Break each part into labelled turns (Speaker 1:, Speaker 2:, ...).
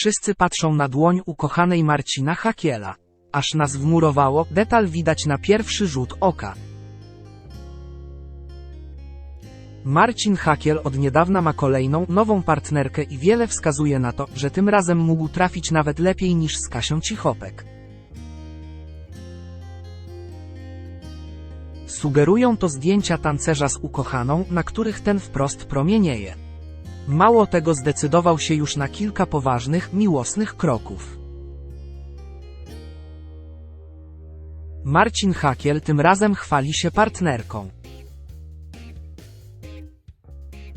Speaker 1: Wszyscy patrzą na dłoń ukochanej Marcina Hakiela. Aż nas wmurowało, detal widać na pierwszy rzut oka. Marcin Hakiel od niedawna ma kolejną, nową partnerkę i wiele wskazuje na to, że tym razem mógł trafić nawet lepiej niż z Kasią Cichopek. Sugerują to zdjęcia tancerza z ukochaną, na których ten wprost promienieje. Mało tego zdecydował się już na kilka poważnych, miłosnych kroków. Marcin Hakiel tym razem chwali się partnerką.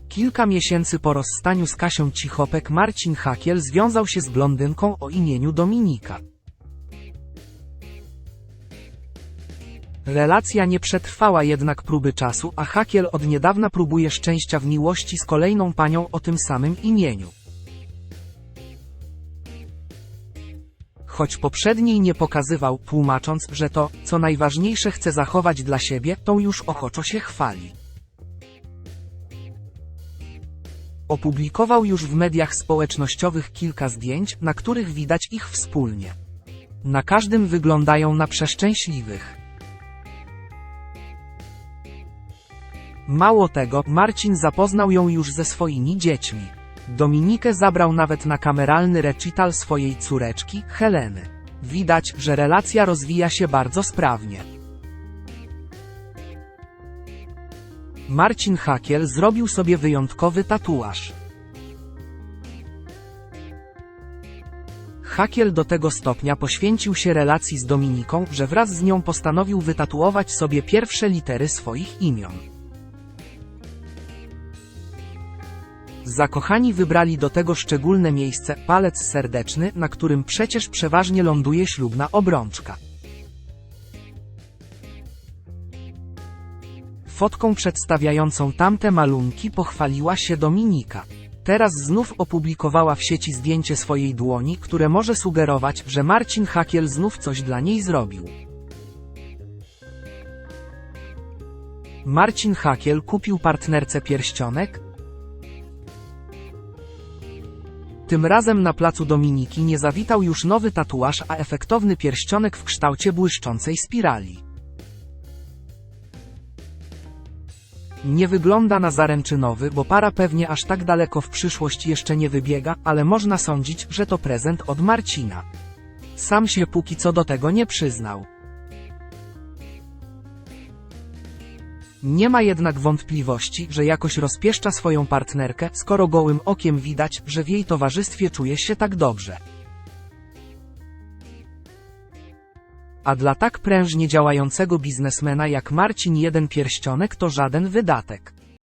Speaker 1: Kilka miesięcy po rozstaniu z Kasią Cichopek Marcin Hakiel związał się z blondynką o imieniu Dominika. Relacja nie przetrwała jednak próby czasu, a Hakiel od niedawna próbuje szczęścia w miłości z kolejną panią o tym samym imieniu. Choć poprzedniej nie pokazywał, tłumacząc, że to, co najważniejsze chce zachować dla siebie, tą już ochoczo się chwali. Opublikował już w mediach społecznościowych kilka zdjęć, na których widać ich wspólnie. Na każdym wyglądają na przeszczęśliwych. Mało tego, Marcin zapoznał ją już ze swoimi dziećmi. Dominikę zabrał nawet na kameralny recital swojej córeczki, Heleny. Widać, że relacja rozwija się bardzo sprawnie. Marcin Hakiel zrobił sobie wyjątkowy tatuaż. Hakiel do tego stopnia poświęcił się relacji z Dominiką, że wraz z nią postanowił wytatuować sobie pierwsze litery swoich imion. Zakochani wybrali do tego szczególne miejsce, palec serdeczny, na którym przecież przeważnie ląduje ślubna obrączka. Fotką przedstawiającą tamte malunki pochwaliła się Dominika. Teraz znów opublikowała w sieci zdjęcie swojej dłoni, które może sugerować, że Marcin Hakiel znów coś dla niej zrobił. Marcin Hakiel kupił partnerce pierścionek, Tym razem na placu Dominiki nie zawitał już nowy tatuaż, a efektowny pierścionek w kształcie błyszczącej spirali. Nie wygląda na zaręczynowy, bo para pewnie aż tak daleko w przyszłość jeszcze nie wybiega, ale można sądzić, że to prezent od Marcina. Sam się póki co do tego nie przyznał. Nie ma jednak wątpliwości, że jakoś rozpieszcza swoją partnerkę, skoro gołym okiem widać, że w jej towarzystwie czuje się tak dobrze. A dla tak prężnie działającego biznesmena jak Marcin jeden pierścionek to żaden wydatek.